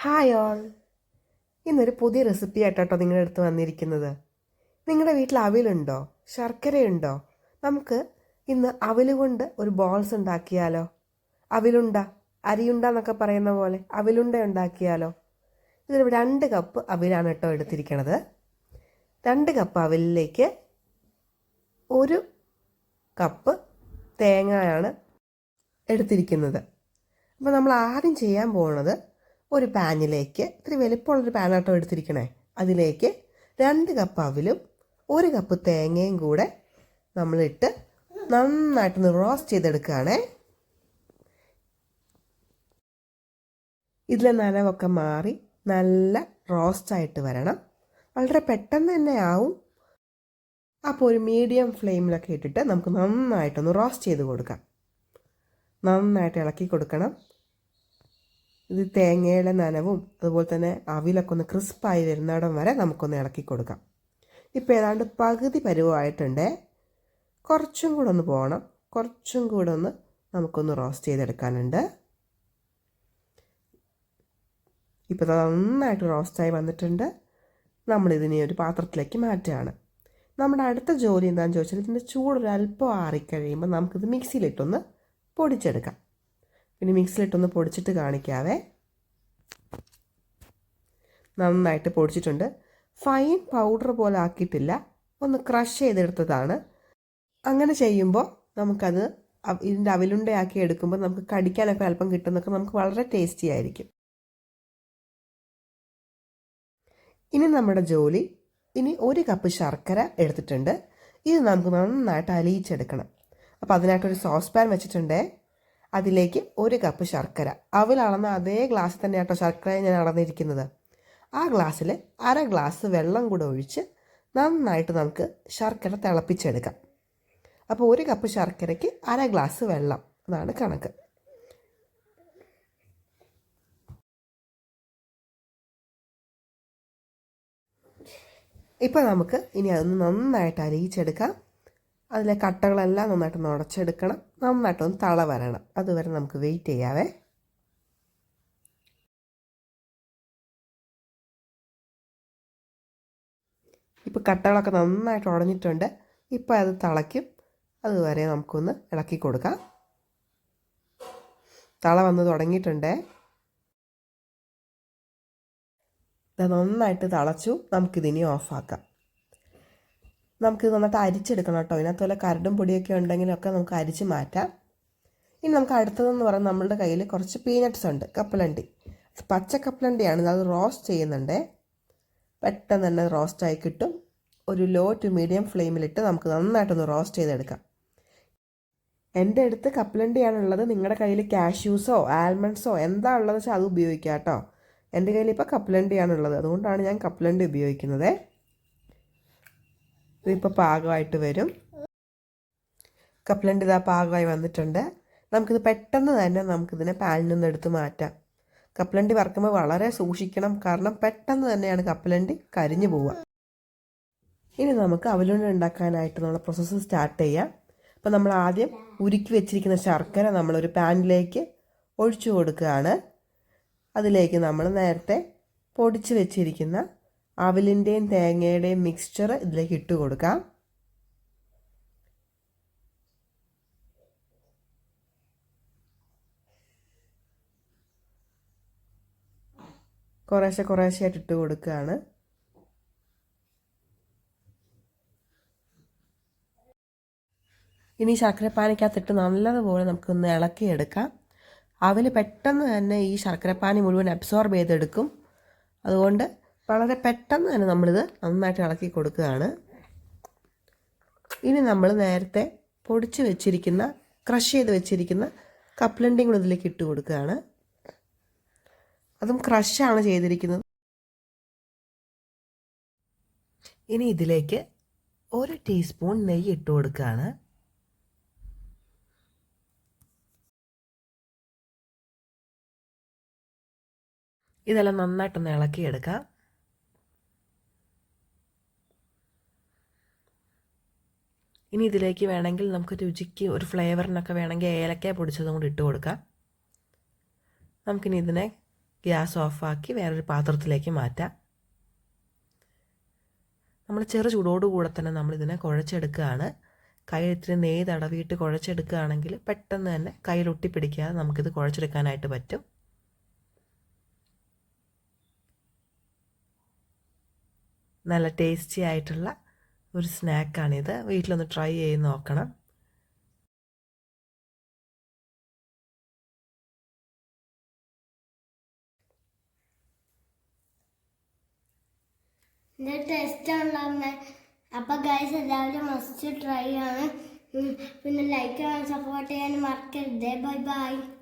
Hi all. ഇന്നൊരു പുതിയ recipe ആയിട്ടോ നിങ്ങളുടെ അടുത്ത് വന്നിരിക്കുന്നത്. നിങ്ങളുടെ വീട്ടിൽ അവിലുണ്ടോ? ശർക്കരയുണ്ടോ? നമുക്ക് ഇന്ന് അവിലുകൊണ്ട് ഒരു ബോൾസ് ഉണ്ടാക്കിയാലോ? അവിലുണ്ട അരിയുണ്ട എന്നൊക്കെ പറയുന്ന പോലെ അവിലുണ്ട ഉണ്ടാക്കിയാലോ? ഇതിൽ രണ്ട് കപ്പ് അവിലാണ് കേട്ടോ എടുത്തിരിക്കണത്. രണ്ട് കപ്പ് അവിലിലേക്ക് ഒരു കപ്പ് തേങ്ങയാണ് എടുത്തിരിക്കുന്നത്. അപ്പോൾ നമ്മൾ ആദ്യം ചെയ്യാൻ പോകുന്നത് ഒരു പാനിലേക്ക് ഇത്തിരി വലിപ്പമുള്ളൊരു പാനാട്ടോ എടുത്തിരിക്കണേ. അതിലേക്ക് രണ്ട് കപ്പ് അവിലും ഒരു കപ്പ് തേങ്ങയും കൂടെ നമ്മളിട്ട് നന്നായിട്ടൊന്ന് റോസ്റ്റ് ചെയ്തെടുക്കുകയാണേ. ഇതിലെ നനവൊക്കെ മാറി നല്ല റോസ്റ്റായിട്ട് വരണം. വളരെ പെട്ടെന്ന് തന്നെ ആവും. അപ്പോൾ ഒരു മീഡിയം ഫ്ലെയിമിലൊക്കെ ഇട്ടിട്ട് നമുക്ക് നന്നായിട്ടൊന്ന് റോസ്റ്റ് ചെയ്ത് കൊടുക്കാം. നന്നായിട്ട് ഇളക്കി കൊടുക്കണം. ഇത് തേങ്ങയുടെ നനവും അതുപോലെ തന്നെ അവിലൊക്കെ ഒന്ന് ക്രിസ്പായി വരുന്നിടം വരെ നമുക്കൊന്ന് ഇളക്കി കൊടുക്കാം. ഇപ്പോൾ ഏതാണ്ട് പകുതി പരുവമായിട്ടുണ്ട് കുറച്ചും കൂടെ ഒന്ന് പോകണം കുറച്ചും കൂടെ ഒന്ന് നമുക്കൊന്ന് റോസ്റ്റ് ചെയ്തെടുക്കാനുണ്ട്. ഇപ്പോൾ നന്നായിട്ട് റോസ്റ്റായി വന്നിട്ടുണ്ട്. നമ്മളിതിനെ ഒരു പാത്രത്തിലേക്ക് മാറ്റുകയാണ്. നമ്മുടെ അടുത്ത ജോലി എന്താണെന്ന് ചോദിച്ചാൽ ഇതിന്റെ ചൂടൊരു അല്പം ആറിക്കഴിയുമ്പോൾ നമുക്കിത് മിക്സിയിലിട്ടൊന്ന് പൊടിച്ചെടുക്കാം. പിന്നെ മിക്സിയിലിട്ടൊന്ന് പൊടിച്ചിട്ട് കാണിക്കാവേ. നന്നായിട്ട് പൊടിച്ചിട്ടുണ്ട്. ഫൈൻ പൗഡർ പോലെ ആക്കിയിട്ടില്ല. ഒന്ന് ക്രഷ് ചെയ്തെടുത്തതാണ്. അങ്ങനെ ചെയ്യുമ്പോൾ നമുക്കത് ഇതിന്റെ അവിലുണ്ടയാക്കി എടുക്കുമ്പോൾ നമുക്ക് കടിക്കാനൊക്കെ അല്പം കിട്ടുന്നൊക്കെ നമുക്ക് വളരെ ടേസ്റ്റി ആയിരിക്കും. ഇനി നമ്മുടെ ജോലി. ഇനി ഒരു കപ്പ് ശർക്കര എടുത്തിട്ടുണ്ട്. ഇത് നമുക്ക് നന്നായിട്ട് അലിയിച്ചെടുക്കണം. അപ്പോൾ അതിനായിട്ടൊരു സോസ് പാൻ വെച്ചിട്ടുണ്ട്. അതിലേക്ക് ഒരു കപ്പ് ശർക്കര. അവിൽ അളന്ന അതേ ഗ്ലാസ്സിൽ തന്നെ കേട്ടോ ശർക്കര ഞാൻ അളന്നിരിക്കുന്നത്. ആ ഗ്ലാസ്സിൽ അര ഗ്ലാസ് വെള്ളം കൂടെ ഒഴിച്ച് നന്നായിട്ട് നമുക്ക് ശർക്കര തിളപ്പിച്ചെടുക്കാം. അപ്പോൾ ഒരു കപ്പ് ശർക്കരയ്ക്ക് അര ഗ്ലാസ് വെള്ളം അതാണ് കണക്ക്. ഇപ്പോൾ നമുക്ക് ഇനി അതൊന്ന് നന്നായിട്ട് അരിയിച്ചെടുക്കാം. അതിലെ കട്ടകളെല്ലാം നന്നായിട്ട് ഉടച്ചെടുക്കണം. നന്നായിട്ടൊന്ന് തള വരണം. അതുവരെ നമുക്ക് വെയിറ്റ് ചെയ്യാവേ. ഇപ്പോൾ കട്ടകളൊക്കെ നന്നായിട്ട് ഉടഞ്ഞിട്ടുണ്ട്. ഇപ്പോൾ അത് തിളയ്ക്കും. അതുവരെ നമുക്കൊന്ന് ഇളക്കി കൊടുക്കാം. തള വന്ന് തുടങ്ങിയിട്ടുണ്ടേ. നന്നായിട്ട് തിളച്ചു. നമുക്കിതിനി ഓഫാക്കാം നമുക്കിത് നന്നായിട്ട് അരിച്ചെടുക്കണം കേട്ടോ. ഇതിനകത്ത് വല്ല കരടും പൊടിയൊക്കെ ഉണ്ടെങ്കിലൊക്കെ നമുക്ക് അരിച്ച് മാറ്റാം. ഇനി നമുക്ക് അടുത്തതെന്ന് പറയുന്നത് നമ്മളുടെ കയ്യിൽ കുറച്ച് പീനട്ട്സ് ഉണ്ട് കപ്പലണ്ടി. പച്ച കപ്പലണ്ടിയാണ് അത് റോസ്റ്റ് ചെയ്യുന്നുണ്ട്. പെട്ടെന്ന് തന്നെ റോസ്റ്റായി കിട്ടും. ഒരു ലോ ടു മീഡിയം ഫ്ലെയിമിലിട്ട് നമുക്ക് നന്നായിട്ടൊന്ന് റോസ്റ്റ് ചെയ്തെടുക്കാം. എന്റെ അടുത്ത് കപ്പലണ്ടിയാണുള്ളത്. നിങ്ങളുടെ കയ്യിൽ കാഷ്യൂസോ ആൽമണ്ട്സോ എന്താ ഉള്ളതെന്ന് വെച്ചാൽ അത് ഉപയോഗിക്കാം കേട്ടോ. എന്റെ കയ്യിൽ ഇപ്പോൾ കപ്പലണ്ടിയാണുള്ളത്. അതുകൊണ്ടാണ് ഞാൻ കപ്പലണ്ടി ഉപയോഗിക്കുന്നത്. ഇതിപ്പോൾ പാകമായിട്ട് വരും. കപ്പലണ്ടി ഇതാ പാകമായി വന്നിട്ടുണ്ട്. നമുക്കിത് പെട്ടെന്ന് തന്നെ നമുക്കിതിനെ പാനിൽ നിന്ന് എടുത്ത് മാറ്റാം. കപ്പലണ്ടി വറക്കുമ്പോൾ വളരെ സൂക്ഷിക്കണം. കാരണം പെട്ടെന്ന് തന്നെയാണ് കപ്പലണ്ടി കരിഞ്ഞു പോവുക. ഇനി നമുക്ക് അവലുണ്ട ഉണ്ടാക്കാനായിട്ട് നമ്മൾ പ്രോസസ്സ് സ്റ്റാർട്ട് ചെയ്യാം. അപ്പോൾ നമ്മൾ ആദ്യം ഉരുക്കി വെച്ചിരിക്കുന്ന ശർക്കര നമ്മളൊരു പാനിലേക്ക് ഒഴിച്ചു കൊടുക്കുകയാണ്. അതിലേക്ക് നമ്മൾ നേരത്തെ പൊടിച്ച് വെച്ചിരിക്കുന്ന അവിലിന്റെയും തേങ്ങയുടെയും മിക്സ്ചർ ഇതിലേക്ക് ഇട്ട് കൊടുക്കാം. കുറേശ്ശെ കുറേശ്ശെയായിട്ട് ഇട്ട് കൊടുക്കുകയാണ്. ഇനി ശർക്കരപ്പാനിക്കകത്തിട്ട് നല്ലതുപോലെ നമുക്കൊന്ന് ഇളക്കിയെടുക്കാം. അവൽ പെട്ടെന്ന് തന്നെ ഈ ശർക്കരപ്പാനി മുഴുവൻ അബ്സോർബ് ചെയ്തെടുക്കും. അതുകൊണ്ട് വളരെ പെട്ടെന്ന് തന്നെ നമ്മളിത് നന്നായിട്ട് ഇളക്കി കൊടുക്കുകയാണ്. ഇനി നമ്മൾ നേരത്തെ പൊടിച്ച് വെച്ചിരിക്കുന്ന ക്രഷ് ചെയ്ത് വെച്ചിരിക്കുന്ന കപ്ലണ്ടിയും കൂടെ ഇതിലേക്ക് ഇട്ട് കൊടുക്കുകയാണ്. അതും ക്രഷാണ് ചെയ്തിരിക്കുന്നത്. ഇനി ഇതിലേക്ക് ഒരു ടീസ്പൂൺ നെയ്യ് ഇട്ട് കൊടുക്കുകയാണ്. ഇതെല്ലാം നന്നായിട്ടൊന്ന് ഇളക്കിയെടുക്കാം. ഇനി ഇതിലേക്ക് വേണമെങ്കിൽ നമുക്ക് രുചിക്ക് ഒരു ഫ്ലേവറിനൊക്കെ വേണമെങ്കിൽ ഏലക്ക പൊടിച്ചതും കൂടി ഇട്ട് കൊടുക്കാം. നമുക്കിനി ഇതിനെ ഗ്യാസ് ഓഫാക്കി വേറൊരു പാത്രത്തിലേക്ക് മാറ്റാം. നമ്മൾ ചെറു ചൂടോടുകൂടെ തന്നെ നമ്മളിതിനെ കുഴച്ചെടുക്കുകയാണ്. കയ്യിൽ ഇത്തിരി നെയ് തടവിയിട്ട് കുഴച്ചെടുക്കുകയാണെങ്കിൽ പെട്ടെന്ന് തന്നെ കയ്യിൽ ഒട്ടിപ്പിടിക്കാതെ നമുക്കിത് കുഴച്ചെടുക്കാനായിട്ട് പറ്റും. നല്ല ടേസ്റ്റി ആയിട്ടുള്ള ഒരു സ്നാക്കാണിത്. വീട്ടിലൊന്ന് ട്രൈ ചെയ്ത് നോക്കണം. ഇത് ടേസ്റ്റ് ഉണ്ടാവുന്നത് അപ്പൊ ഗൈസ് എല്ലാവരും മസ്റ്റ് ട്രൈ ആണ്. പിന്നെ ലൈക്ക് ചെയ്യാൻ സപ്പോർട്ട് ചെയ്യാൻ മറക്കരുത്. Bye bye